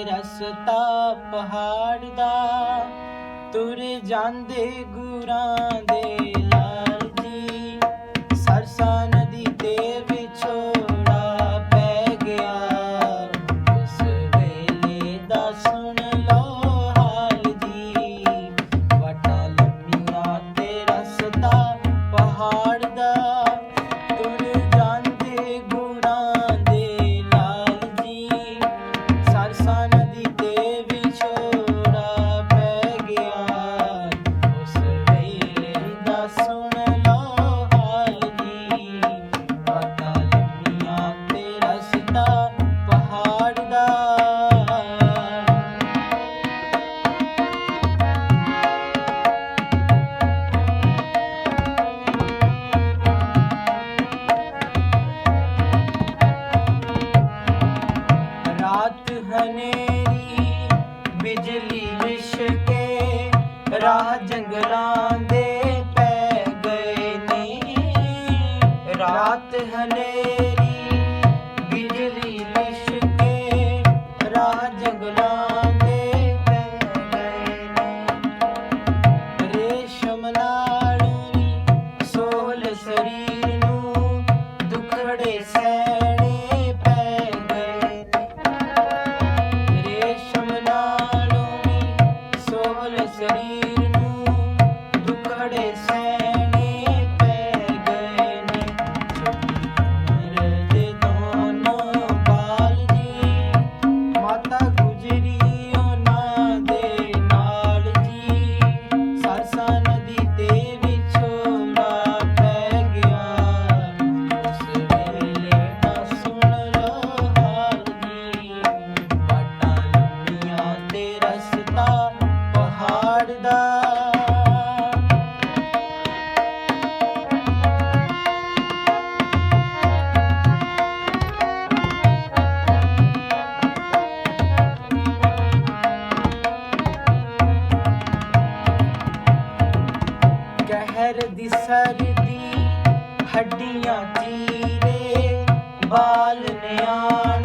ਰਸਤਾ ਪਹਾੜ ਦਾ ਤੁਰ ਜਾਂਦੇ ਗੁਰਾਂ ਦੇ ਰਾਤ ਹਨੇ ਦੀ ਸਰਦੀ ਹੱਡੀਆਂ ਚੀਰੇ ਬਾਲ ਨਿਆ